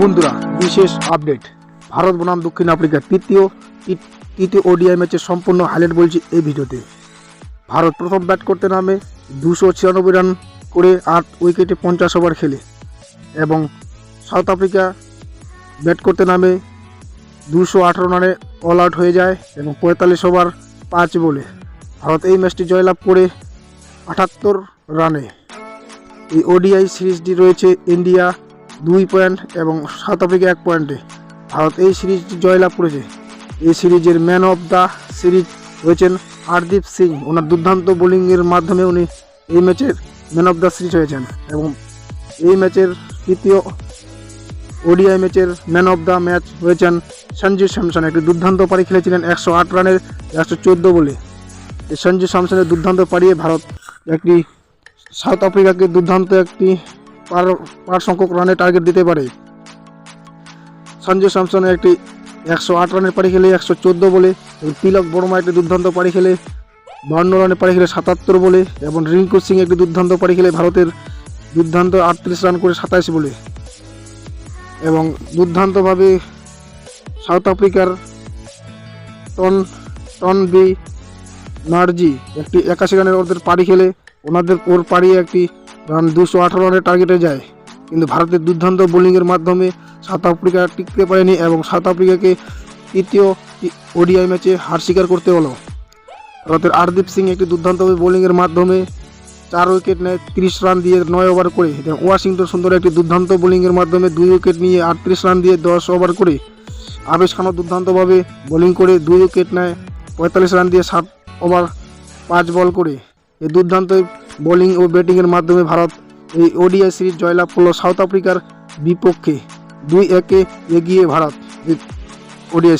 বন্ধুরা, বিশেষ আপডেট। ভারত বনাম দক্ষিণ আফ্রিকা তৃতীয় তৃতীয় ওডিআই ম্যাচের সম্পূর্ণ হাইলাইট বলছি এই ভিডিওতে। ভারত প্রথম ব্যাট করতে নামে দুশো ছিয়ানব্বই রান করে আট উইকেটে পঞ্চাশ ওভার খেলে। এবং সাউথ আফ্রিকা ব্যাট করতে নামে দুশো আঠারো রানে অল আউট হয়ে যায় এবং পঁয়তাল্লিশ ওভার পাঁচ বলে ভারত এই ম্যাচটি জয়লাভ করে আটাত্তর রানে এই ওডিআই সিরিজটি রয়েছে ইন্ডিয়া দুই পয়েন্ট এবং সাউথ আফ্রিকা এক পয়েন্টে। ভারত এই সিরিজটি জয়লাভ করেছে। এই সিরিজের ম্যান অফ দ্য সিরিজ হয়েছেন হারদীপ সিং। ওনার দুর্দান্ত বোলিংয়ের মাধ্যমে উনি এই ম্যাচের ম্যান অফ দ্য সিরিজ হয়েছেন এবং এই ম্যাচের তৃতীয় ওডিআই ম্যাচের ম্যান অফ দ্য ম্যাচ হয়েছেন সঞ্জু স্যামসন। একটি দুর্দান্ত পারি খেলেছিলেন একশো আট রানের একশো চোদ্দ বলে। সঞ্জু স্যামসনের দুর্দান্ত পারিয়ে ভারত একটি সাউথ আফ্রিকাকে দুর্দান্ত একটি পার পার সংখ্যক রানের টার্গেট দিতে পারে। সঞ্জু স্যামসনের একটি একশো আট রানের পাড়ি খেলে, একশো চোদ্দ বলে তিলক বর্মা একটি দুর্দান্ত পাড়ি খেলে, বান্ন রানের পাড়ি খেলে, সাতাত্তর বলে, এবং রিঙ্কু সিং একটি দুর্দান্ত পাড়ি খেলে, ভারতের দুর্দান্ত আটত্রিশ রান করে সাতাইশ বলে। এবং দুর্দান্তভাবে সাউথ আফ্রিকার টন টন বি নার্জি একটি একাশি রানের ওদের পাড়ি খেলে ওনাদের ওর পাড়িয়ে একটি রান দুশো আঠারো রানের টার্গেটে যায়। কিন্তু ভারতের দুর্দান্ত বোলিংয়ের মাধ্যমে সাউথ আফ্রিকা টিকতে পারেনি এবং সাউথ আফ্রিকাকে তৃতীয় ওডিআই ম্যাচে হার স্বীকার করতে হলো। ভারতের আরদীপ সিং একটি দুর্দান্তভাবে বোলিংয়ের মাধ্যমে চার উইকেট নেয়, তিরিশ রান দিয়ে নয় ওভার করে। ওয়াশিংটন সুন্দর একটি দুর্দান্ত বোলিংয়ের মাধ্যমে দুই উইকেট নিয়ে আটত্রিশ রান দিয়ে দশ ওভার করে। আবেশ খানও দুর্দান্তভাবে বোলিং করে দুই উইকেট নেয়, পঁয়তাল্লিশ রান দিয়ে সাত ওভার পাঁচ বল করে। এই দুর্দান্ত বোলিং ও ব্যাটিংয়ের মাধ্যমে ভারত এই ওডিআই সিরিজ জয়লাভ করল সাউথ আফ্রিকার বিপক্ষে। দুই একে এগিয়ে ভারত ওডিআই